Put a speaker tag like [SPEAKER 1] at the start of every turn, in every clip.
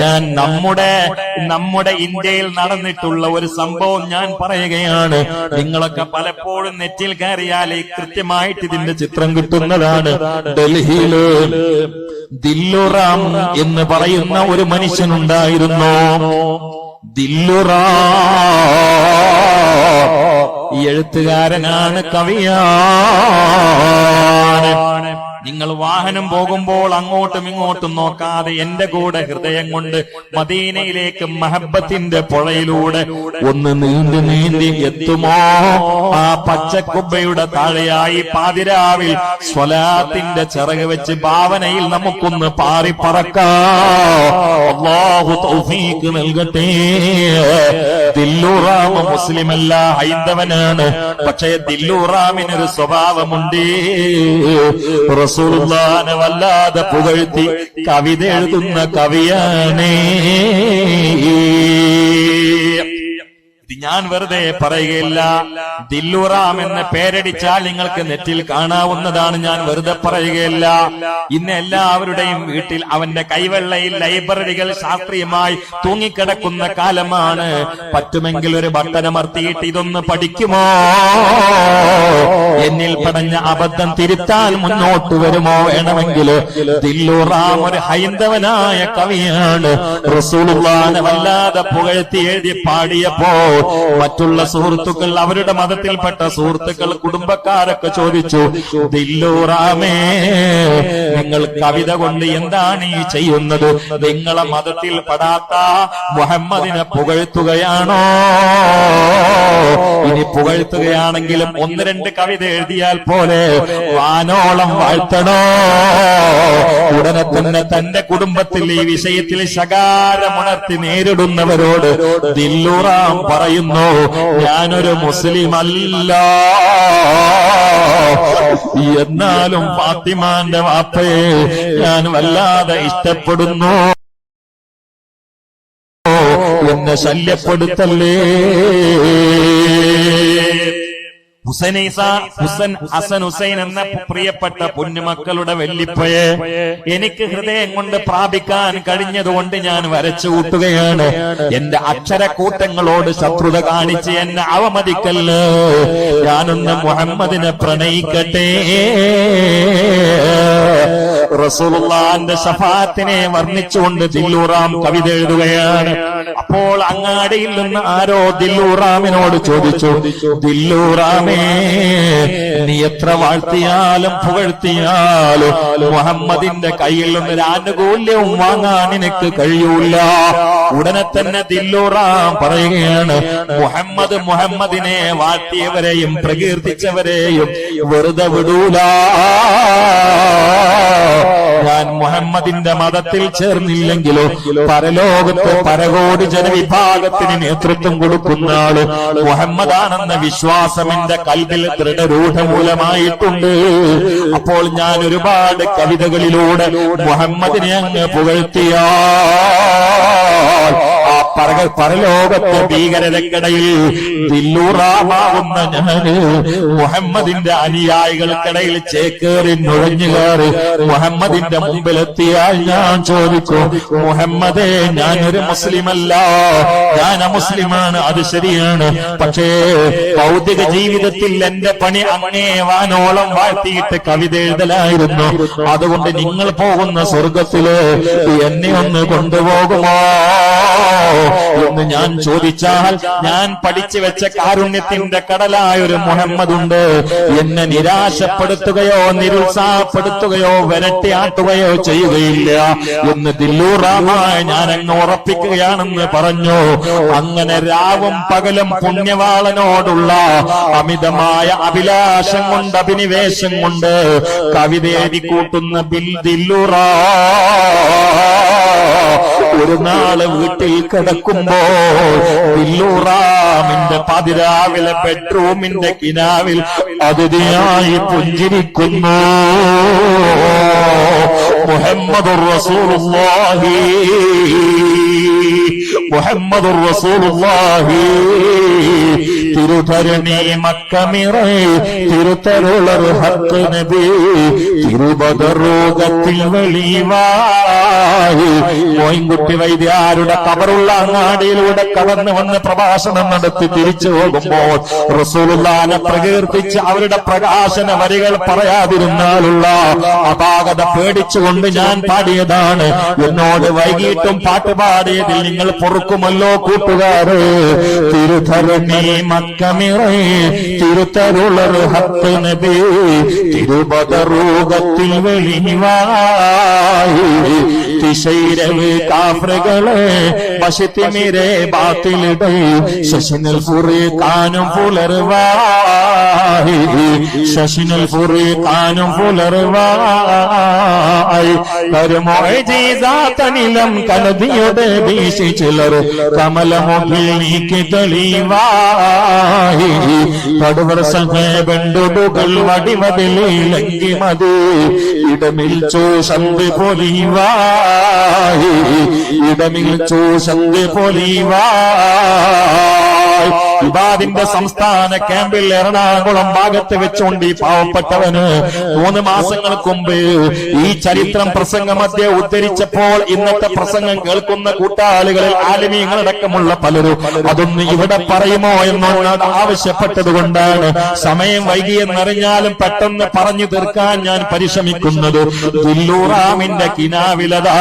[SPEAKER 1] ഞാൻ നമ്മുടെ നമ്മുടെ ഇന്ത്യയിൽ നടന്നിട്ടുള്ള ഒരു സംഭവം ഞാൻ പറയുകയാണ്. നിങ്ങളൊക്കെ പലപ്പോഴും നെറ്റിൽ കയറിയാൽ ഈ കൃത്യമായിട്ട് ഇതിന്റെ ചിത്രം കിട്ടുന്നതാണ്. ഡൽഹിയിൽ ദില്ലുറാം എന്ന് പറയുന്ന ഒരു മനുഷ്യനുണ്ടായിരുന്നു. ദില്ലുറാ എഴുത്തുകാരനാണ് കവിയാണ്. നിങ്ങൾ വാഹനം പോകുമ്പോൾ അങ്ങോട്ടും ഇങ്ങോട്ടും നോക്കാതെ എന്റെ കൂടെ ഹൃദയം കൊണ്ട് മദീനയിലേക്ക് മഹബത്തിന്റെ പുഴയിലൂടെ ഒന്ന് നീന്തി നീന്തി എത്തുമോ? ആ പച്ചക്കുബയുടെ താഴെയായി പാതിരാവിൽ സ്വലാത്തിന്റെ ചിറക് വെച്ച് ഭാവനയിൽ നമുക്കൊന്ന് പാറി പറക്കാം അല്ലാഹു തൗഫീഖ് നൽകട്ടെ. ദില്ലൂറാമ മുസ്ലിമല്ല ഹൈന്ദവനാണ്. പക്ഷേ ദില്ലുറാമിനൊരു സ്വഭാവമുണ്ട്. റസൂലുള്ളാനെ വല്ലാതെ പുകഴ്ത്തി കവിത എഴുതുന്ന കവിയാണ്. ഞാൻ വെറുതെ പറയുകയില്ല. ദില്ലുറാം എന്ന് പേരടിച്ചാൽ നിങ്ങൾക്ക് നെറ്റിൽ കാണാവുന്നതാണ് ഞാൻ വെറുതെ പറയുകയില്ല. ഇന്ന് എല്ലാവരുടെയും വീട്ടിൽ അവന്റെ കൈവെള്ളയിൽ ലൈബ്രറികൾ ശാസ്ത്രീയമായി തൂങ്ങിക്കിടക്കുന്ന കാലമാണ്. പറ്റുമെങ്കിൽ ഒരു ബട്ടനമർത്തിയിട്ട് ഇതൊന്ന് പഠിക്കുമോ? എന്നിൽ പടഞ്ഞ അബദ്ധം തിരുത്താൻ മുന്നോട്ട് വരുമോ വേണമെങ്കിൽ? ദില്ലുറാം ഒരു ഹൈന്ദവനായ കവിയാണ്. വല്ലാതെ പുകഴ്ത്തി എഴുതി പാടിയപ്പോ മറ്റുള്ള സുഹൃത്തുക്കൾ അവരുടെ മതത്തിൽപ്പെട്ട സുഹൃത്തുക്കൾ കുടുംബക്കാരൊക്കെ ചോദിച്ചു ദില്ലൂറാമേ നിങ്ങൾ കവിത കൊണ്ട് എന്താണ് ഈ ചെയ്യുന്നത്? നിങ്ങളെ മതത്തിൽ പെടാത്ത മുഹമ്മദിനെ പുകഴ്ത്തുകയാണോ? ഇനി പുകഴ്ത്തുകയാണെങ്കിലും ഒന്ന് രണ്ട് കവിത എഴുതിയാൽ പോലെ വാനോളം വാഴ്ത്തണോ? ഉടനെ തന്നെ തന്റെ കുടുംബത്തിൽ ഈ വിഷയത്തിൽ ശകാരമുണർത്തി നേരിടുന്നവരോട് ദില്ലുറാം പറയുന്നു ഞാനൊരു മുസ്ലിം അല്ല എന്നാലും ഫാത്തിമാന്റെ വാപ്പയെ ഞാൻ വല്ലാതെ ഇഷ്ടപ്പെടുന്നു. എന്നെ ശല്യപ്പെടുത്തല്ലേ? ഹുസൈനൈസ ഹുസൻ ഹസൻ എന്ന പ്രിയപ്പെട്ട പൊന്നുമക്കളുടെ വെള്ളിപ്പയെ എനിക്ക് ഹൃദയം കൊണ്ട് പ്രാപിക്കാൻ കഴിഞ്ഞതുകൊണ്ട് ഞാൻ വരച്ചു കൂട്ടുകയാണ്. എന്റെ അക്ഷരക്കൂട്ടങ്ങളോട് ശത്രുത കാണിച്ച് എന്നെ അവമതിക്കല്ലോ. ഞാനൊന്ന് മുഹമ്മദിനെ പ്രണയിക്കട്ടെ. റസൂലുള്ളാന്റെ ഷഫാത്തിനെ വർണിച്ചുകൊണ്ട് ദില്ലൂറാം കവിത എഴുതുകയാണ്. അപ്പോൾ അങ്ങാടിയിൽ നിന്ന് ആരോ ദില്ലൂറാമിനോട് ചോദിച്ചു ദില്ലൂറാമേ നീ എത്ര വാഴ്ത്തിയാലും പുകഴ്ത്തിയാലും മുഹമ്മദിന്റെ കയ്യിൽ നിന്ന് ആനുകൂല്യവും വാങ്ങാൻ നിനക്ക് കഴിയൂല. ഉടനെ തന്നെ ദില്ലൂറാം പറയുകയാണ് മുഹമ്മദ് മുഹമ്മദിനെ വാഴ്ത്തിയവരെയും പ്രകീർത്തിച്ചവരെയും വെറുതെ വിടൂല. ഞാൻ മുഹമ്മദിന്റെ മതത്തിൽ ചേർന്നില്ലെങ്കിലോ പരലോകത്ത് പരകോടി ജനവിഭാഗത്തിന് നേതൃത്വം കൊടുക്കുന്ന ആൾ മുഹമ്മദാണെന്ന വിശ്വാസം എന്റെ കൽവിൽ ദൃഢരൂഢമൂലമായിട്ടുണ്ട്. അപ്പോൾ ഞാൻ ഒരുപാട് കവിതകളിലൂടെ മുഹമ്മദിനെ അങ്ങ് പറക പരലോകത്തെ ഭീകരതക്കിടയിൽ ദില്ലൂറാമാവുന്ന ഞാൻ മുഹമ്മദിന്റെ അനുയായികൾക്കിടയിൽ ചേക്കേറി നുഴഞ്ഞു കയറി മുഹമ്മദിന്റെ മുമ്പിലെത്തിയാൽ ഞാൻ ചോദിക്കും മുഹമ്മദേ ഞാനൊരു മുസ്ലിമല്ല. ഞാൻ അമുസ്ലിമാണ് അത് ശരിയാണ്. പക്ഷേ ഭൗതിക ജീവിതത്തിൽ എന്റെ പണി അങ്ങേ വാനോളം വാഴ്ത്തിയിട്ട് കവിത എഴുതലായിരുന്നു അതുകൊണ്ട് നിങ്ങൾ പോകുന്ന സ്വർഗത്തിൽ എന്നെ ഒന്ന് കൊണ്ടുപോകുമോ? എന്ന് ഞാൻ ചോദിച്ചാൽ ഞാൻ പഠിച്ചു വെച്ച കാരുണ്യത്തിന്റെ കടലായ ഒരു മുഹമ്മദ് ഉണ്ട് എന്നെ നിരാശപ്പെടുത്തുകയോ നിരുത്സാഹപ്പെടുത്തുകയോ വരട്ടിയാട്ടുകയോ ചെയ്യുകയില്ല. എന്ന് ദില്ലൂറാമായ ഞാൻ അങ്ങ് ഉറപ്പിക്കുകയാണെന്ന് പറഞ്ഞു. അങ്ങനെ രാവും പകലും പുണ്യവാളനോടുള്ള അമിതമായ അഭിലാഷം കൊണ്ട് അഭിനിവേശം കൊണ്ട് കവിത കൂട്ടുന്ന ബിൽ ദില്ലൂറാ. ഒരു നാൾ വീട്ടിൽ കിടക്കുമ്പോ ഇല്ലൂറാമിന്റെ പതിരാവിലെ ബെഡ്റൂമിന്റെ കിനാവിൽ അതിഥിയായി പുഞ്ചിരിക്കുന്നു. മുഹമ്മദ് റസൂലുള്ളാഹി. മുഹമ്മദ് റസൂലുള്ളാഹി. തിരുധരണി മക്കമിറേ തിരുത്തരുളർ ഹത്ത് നബി തിരുപതരോഗത്തിൽ വെളിവായി. മോയിൻകുട്ടി വൈദ്യാരുടെ കബറുള്ള അങ്ങാടിയിലൂടെ കടന്നു വന്ന് പ്രഭാഷണം നടത്തി തിരിച്ചു പോകുമ്പോൾ റസൂലുല്ലാനെ പ്രകീർത്തിച്ച് അവരുടെ പ്രകാശന വരികൾ പറയാതിരുന്നാലുള്ള അപാകത പേടിച്ചുകൊണ്ട് ഞാൻ പാടിയതാണ്. എന്നോട് വൈകിട്ടും പാട്ട് പാടിയതിൽ നിങ്ങൾ പൊറുക്കുമല്ലോ കൂട്ടുകാരെ. തിരുധരണി മക്കമിറേ തിരുത്തരുളർ ഹത്ത് നബി തിരുപതറൂകത്തിൽ വെളിവായി തിശൈരവ് കാഫ്രകളെ പശത്തിമിരെ ബാത്തിലിടേ ശശിനൽ ഫുറി കാനും പുലർവായി. ശശിനൽ ഫുറി കാനും പുലർവായി. കരുമോജീതാത്തനിലം കലതിയുടെ വീശി ചിലർ കമലമുഖിൽ നീക്കി തെളിവായി. കടുവർ സംഘേബണ്ടുകൾ വടിവതിലി മതി. ഇടമിൽ ചോശന്ത് പൊലിവായി ഇടമിൽ ചോശന്ത് പൊലിവായി ഇബാദിന്റെ സംസ്ഥാന ക്യാമ്പിൽ എറണാകുളം ഭാഗത്ത് വെച്ചുകൊണ്ട് ഈ പാവപ്പെട്ടവന് മൂന്ന് മാസങ്ങൾക്ക് മുമ്പ് ഈ ചരിത്രം പ്രസംഗ മധ്യ ഉദ്ധരിച്ചപ്പോൾ ഇന്നത്തെ പ്രസംഗം കേൾക്കുന്ന കൂട്ടാളികളിൽ ആലിമീങ്ങളടക്കമുള്ള പലരും അതൊന്ന് ഇവിടെ പറയുമോ? എന്നോട് ആവശ്യപ്പെട്ടത് കൊണ്ടാണ് സമയം വൈകിയെന്നറിഞ്ഞാലും പെട്ടെന്ന് പറഞ്ഞു തീർക്കാൻ ഞാൻ പരിശ്രമിക്കുന്നത്. ദില്ലൂറാമിന്റെ കിനാവിലതാ.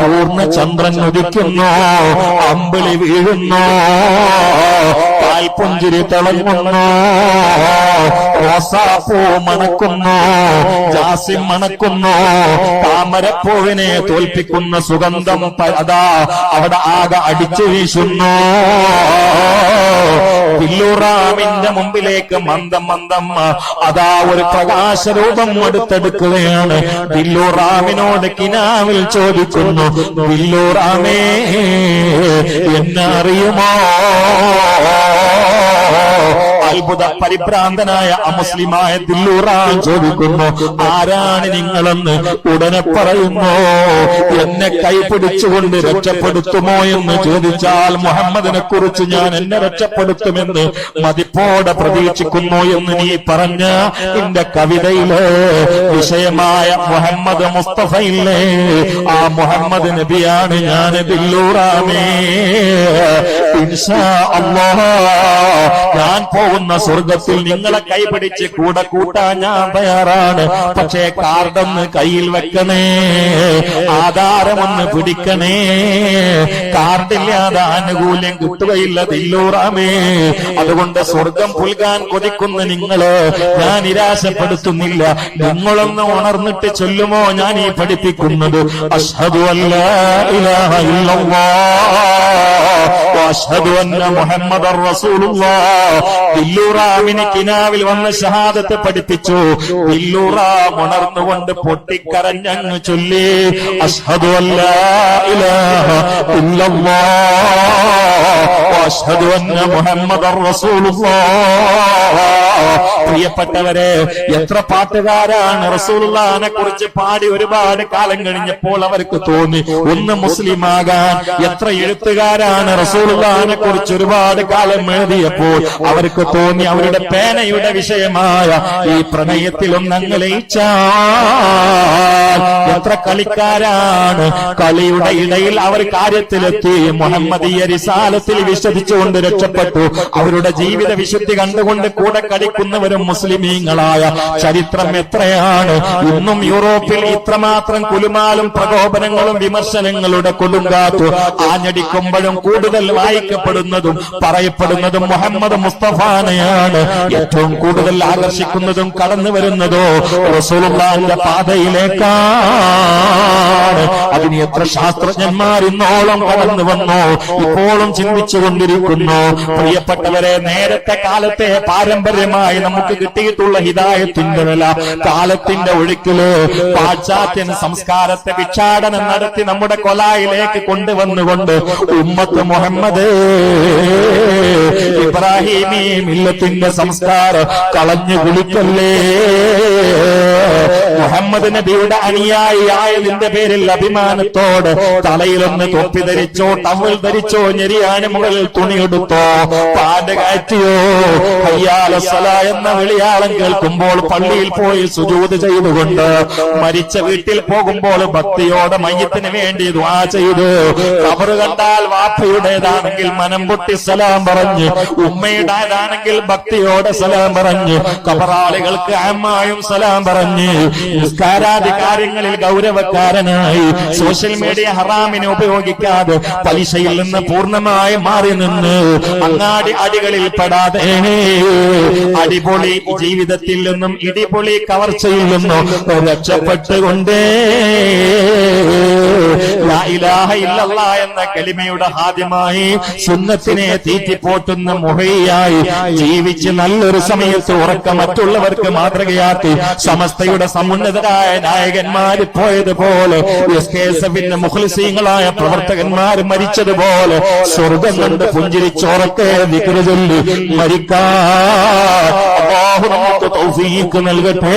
[SPEAKER 1] പൂർണ ചന്ദ്രൻ ഉദിക്കുന്നു അമ്പിളി വീഴുന്നു. പാൽപുഞ്ചിരി തിളങ്ങുന്നു. റോസാപ്പൂ മണക്കുന്നു ജാസിം മണക്കുന്നു താമരപ്പൂവിനെ തോൽപ്പിക്കുന്ന സുഗന്ധം അതാ അവിടെ ആകെ അടിച്ചു വീശുന്നു. പില്ലൂറാമിന്റെ മുമ്പിലേക്ക് മന്ദം മന്ദം അതാ ഒരു പ്രകാശരൂപം അടുത്തെടുക്കുകയാണ്. ബില്ലൂറാമിനോട് കിനാവിൽ ചോദിക്കുന്നു ബില്ലൂറാമേ എന്നെ അറിയുമോ? അത്ഭുത പരിഭ്രാന്തനായ അമുസ്ലിമായ ദില്ലൂറാൻ ചോദിക്കുന്നു ആരാണ് നിങ്ങളെന്ന് ഉടനെ പറയുന്നു. എന്നെ കൈപിടിച്ചുകൊണ്ട് രക്ഷപ്പെടുത്തുമോ എന്ന് ചോദിച്ചാൽ മുഹമ്മദിനെ കുറിച്ച് ഞാൻ എന്നെ രക്ഷപ്പെടുത്തുമെന്ന് മതിപ്പോടെ പ്രതീക്ഷിക്കുന്നു എന്ന് നീ പറഞ്ഞ എന്റെ കവിതയിലെ വിഷയമായ മുഹമ്മദ് മുസ്തഫയില്ലേ? ആ മുഹമ്മദ് നബിയാണ് ഞാൻ ദില്ലൂറാമേ. ഇൻഷാ ഞാൻ പോകുന്ന സ്വർഗത്തിൽ നിങ്ങളെ കൈപിടിച്ച് കൂടെ കൂട്ടാൻ ഞാൻ തയ്യാറാണ്. പക്ഷേ കാർഡൊന്ന് കയ്യിൽ വെക്കണേ ആധാരമൊന്ന് പിടിക്കണേ. കാർഡില്ലാതെ ആനുകൂല്യം കിട്ടുകയില്ല തില്ലൂറാമേ. അതുകൊണ്ട് സ്വർഗം പുൽകാൻ കൊതിക്കുന്ന നിങ്ങൾ ഞാൻ നിരാശപ്പെടുത്തുന്നില്ല. നിങ്ങളൊന്ന് ഉണർന്നിട്ട് ചൊല്ലുമോ ഞാൻ ഈ പഠിപ്പിക്കുന്നത്? അഷ്ഹദു അന്ന ബില്ലൂറാമിന് കിനാവിൽ വന്ന് ഷഹാദത്ത് പഠിപ്പിച്ചു. ബില്ലൂറാം ഉണർന്നുകൊണ്ട് പൊട്ടിക്കരഞ്ഞങ്ങ് ചൊല്ലി. അഷ്ഹദു അല്ലാ വഅഷ്ഹദു അന്ന മുഹമ്മദർ റസൂലുള്ളാഹ്. പ്രിയപ്പെട്ടവരെ എത്ര പാട്ടുകാരാണ് റസൂലുള്ളാഹിനെ കുറിച്ച് പാടി ഒരുപാട് കാലം കഴിഞ്ഞപ്പോൾ അവർക്ക് തോന്നി ഒന്ന് മുസ്ലിം ആകാൻ എത്ര എഴുത്തുകാരാണ് റസൂലുള്ളാഹിനെ കുറിച്ച് ഒരുപാട് കാലം എഴുതിയപ്പോൾ അവർക്ക് തോന്നി അവരുടെ പേനയുടെ വിഷയമായ ഈ പ്രണയത്തിൽ ഒന്നങ്ങ് ലയിച്ച എത്ര കളിക്കാരാണ് കളിയുടെ ഇടയിൽ അവർ കാര്യത്തിലെത്തി. മുഹമ്മദീയ റിസാലത്തിൽ വിശ്വസിച്ചുകൊണ്ട് രക്ഷപ്പെട്ടു. അവരുടെ ജീവിത വിശുദ്ധി കണ്ടുകൊണ്ട് കൂടെ കളിക്കുന്നവരും മുസ്ലിമീങ്ങളായ ചരിത്രം എത്രയാണ്? ഇന്നും യൂറോപ്പിൽ ഇത്രമാത്രം കുലുമാലും പ്രകോപനങ്ങളും വിമർശനങ്ങളുടെ കൊടുങ്കാത്തു ആഞ്ഞടിക്കുമ്പോഴും കൂടുതൽ വായിക്കപ്പെടുന്നതും പറയപ്പെടുന്നതും മുഹമ്മദ് മുസ്തഫാനെയാണ്. ഏറ്റവും കൂടുതൽ ആകർഷിക്കുന്നതും കടന്നു വരുന്നതോ റസൂലുള്ളാഹിന്റെ പാതയിലേക്കാണ്. അതിന് എത്ര ശാസ്ത്രജ്ഞന്മാർ ഇന്നോളം കടന്നു വന്നു ഇപ്പോഴും ചിന്തിച്ചുകൊണ്ടിരിക്കുന്നു. പ്രിയപ്പെട്ടവരെ നേരത്തെ കാലത്തെ പാരമ്പര്യം പാരമ്പര്യമായി നമുക്ക് കിട്ടിയിട്ടുള്ള ഹിതായത്തിന്റെ വില കാലത്തിന്റെ ഒഴുക്കിൽ പാശ്ചാത്യൻ സംസ്കാരത്തെ വിക്ഷാടനം നടത്തി നമ്മുടെ കൊലായിലേക്ക് കൊണ്ടുവന്നുകൊണ്ട് ഉമ്മത്ത് മുഹമ്മദ് ഇബ്രാഹിമി മില്ലത്തിന്റെ സംസ്കാരം കളഞ്ഞു കുളിക്കല്ലേ? മുഹമ്മദ് നബിയുടെ അനുയായി ആയതിന്റെ പേരിൽ അഭിമാനത്തോട് തലയിലൊന്ന് തൊപ്പി ധരിച്ചോ ടവൽ ധരിച്ചോ ഞെരിയാന് മുകളിൽ തുണിയെടുത്തോ പാട് കയറ്റിയോ ഹയ്യാല സല എന്ന വിളിയാളം കേൾക്കുമ്പോൾ പള്ളിയിൽ പോയി സുജൂത് ചെയ്തുകൊണ്ട് മരിച്ച വീട്ടിൽ പോകുമ്പോൾ ഭക്തിയോടെ മയ്യത്തിന് വേണ്ടി ദ്വാ ചെയ്തു. കബറ് കണ്ടാൽ വാപ്പയുടേതാണെങ്കിൽ മനം പൊട്ടി സലാം പറഞ്ഞ് ഉമ്മയുടേതാണെങ്കിൽ ഭക്തിയോടെ സലാം പറഞ്ഞ് കബറാളികൾക്ക് അമ്മായും സലാം പറഞ്ഞ് നിസ്കാരാദി കാര്യങ്ങളിൽ ഗൗരവക്കാരനായി സോഷ്യൽ മീഡിയ ഹറാമിനെ ഉപയോഗിക്കാതെ പലിശയിൽ നിന്ന് പൂർണമായി മാറി നിന്ന് അങ്ങാടി അടികളിൽ പെടാതെ അടിപൊളി ജീവിതത്തിൽ നിന്നും ഇടിപൊളി കവർച്ചയിൽ നിന്നും രക്ഷപ്പെട്ടുകൊണ്ടേ. എന്ന കലിമയുടെ ആദ്യമായി സുന്നത്തിനെ തീറ്റിപ്പോറ്റുന്ന മുഹയായി ജീവിച്ച് നല്ലൊരു സമയത്ത് ഉറക്ക മറ്റുള്ളവർക്ക് മാതൃകയാക്കി സമസ്തയുടെ സമുന്നതരായ നായകന്മാര് പോയതുപോലെ എസ് കെ എസ് എഫിന്റെ മുഖ്ലിസീങ്ങളായ പ്രവർത്തകന്മാർ മരിച്ചതുപോലെ സ്വർഗം കണ്ട് പുഞ്ചിരിച്ചോറക്കെ വികൃചൊല്ലി മരിക്കാൻ അള്ളാഹു നമുക്ക് തൗഫീഖ് നൽകട്ടെ.